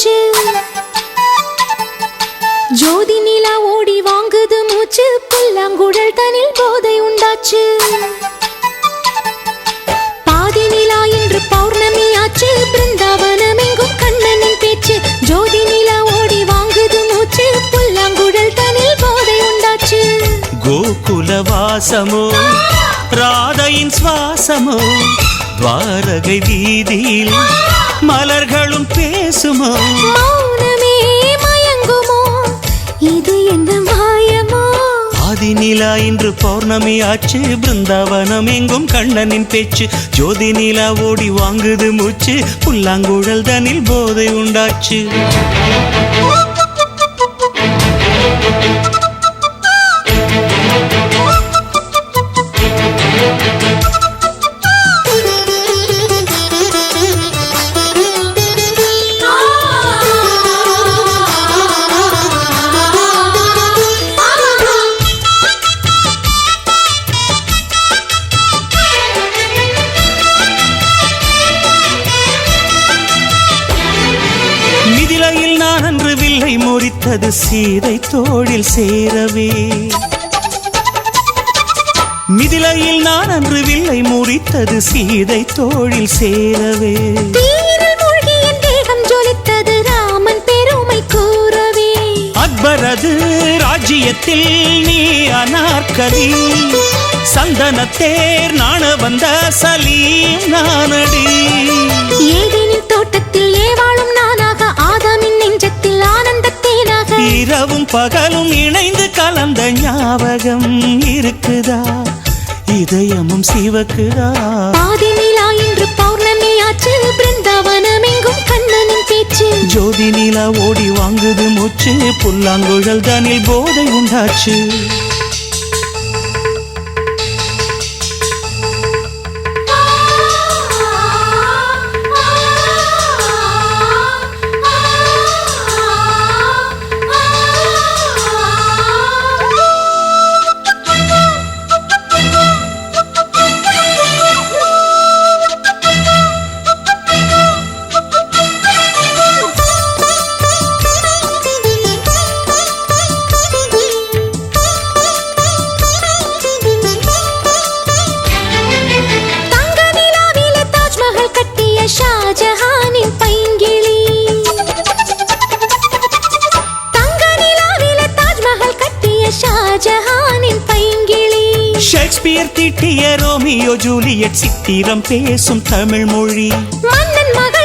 கண்ணனின் ஜோதி நிலா ஓடி வாங்குது மூச்சு. புல்லாங்குழல் தனில் போதை உண்டாச்சு. பாதி நிலா இன்று பௌர்ணமி ஆச்சு. பிருந்தாவனம் எங்கும் கண்ணனின் பேச்சு. ஜோதி நிலா ஓடி வாங்குது மூச்சு. புல்லாங்குழல் தனில் போதை உண்டாச்சு. கோகுல வாசமோ ராதையின் சுவாசமோ? துவாரகை வீதியில் மலர்களும் பேசுமோ? மௌனமே மயங்குமோ? இது என்ன மாயமோ? ஆதி நிலா இன்று பௌர்ணமி ஆச்சு. பிருந்தாவனம் எங்கும் கண்ணனின் பேச்சு. ஜோதி நிலா ஓடி வாங்குது மூச்சு. புல்லாங்குழல் தனில் போதை உண்டாச்சு. வில்லை முறித்தது சீதை தோளில் சேரவே. மிதிலையில் நான் அன்று வில்லை முறித்தது சீதை தோளில் சேரவே. தீரில் மூழ்கி என் தேகம் ஜொலித்தது ராமன் பெருமை கூறவே. அக்பரது ராஜ்யத்தில் நீ அனார்கலி சந்தனத்தேர் நாண வந்த சலீம் நானடி. ஏதேனின் தோட்டத்தில் இரவும் பகலும் இணைந்து கலந்த ஞாபகம் இருக்குதா? இதயமும் சிவக்குதா? பாதி நிலா இன்று பௌர்ணமி ஆச்சு பிருந்தாவனம் எங்கும் கண்ணனின் பேச்சு. ஜோதி நிலா ஓடி வாங்குது மூச்சு புல்லாங்குழல் தனில் போதை உண்டாச்சு. കണ്ണുകൾ കെട്ടിയ ഷാജഹാനിൻ പൈങ്കിളി. തങ്കനിലാവിലെ താജ്മഹൽ കെട്ടിയ ഷാജഹാനിൻ പൈങ്കിളി. ഷേക്സ്പിയർ തിട്ടിയ റോമിയോ ജൂലിയറ്റ് ചിത്തിരം പേസും തമിഴ് മൊഴി. മന്നൻ മകൾ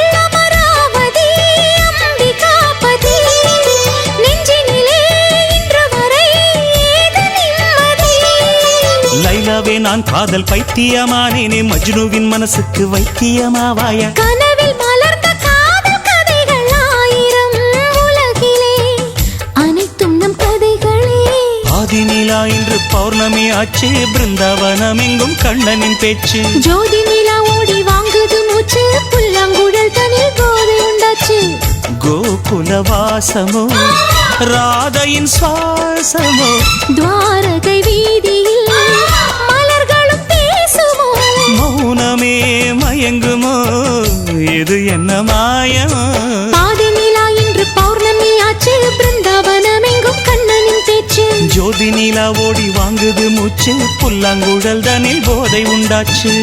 நான் காதல் பைத்தியமானேனே. மஜ்னுவின் மனசுக்கு வைத்தியமாவாய. கனவில் மலர்ந்த காதல் கதைகள் ஆயிரம் உலகிலே. அனைத்தும் நம் கதைகளே. ஆதி நிலா இன்று பௌர்ணமி ஆச்சு. பிருந்தாவனம் எங்கும் கண்ணனின் பேச்சு. ஜோதி நிலா ஓடி வாங்குது மூச்சு. புல்லாங்குழல் தனில் போதை உண்டாச்சு. கோகுல வாசமோ ராதையின் சுவாசமோ? துவாரகை மாயமோ பாதி நிலா இன்று பௌர்ணமி ஆச்சு பிருந்தாவனம் எங்கும் கண்ணனின் பேச்சு. ஜோதி நிலா ஓடி வாங்குது மூச்சு புல்லாங்குழல் தனில் போதை உண்டாச்சு.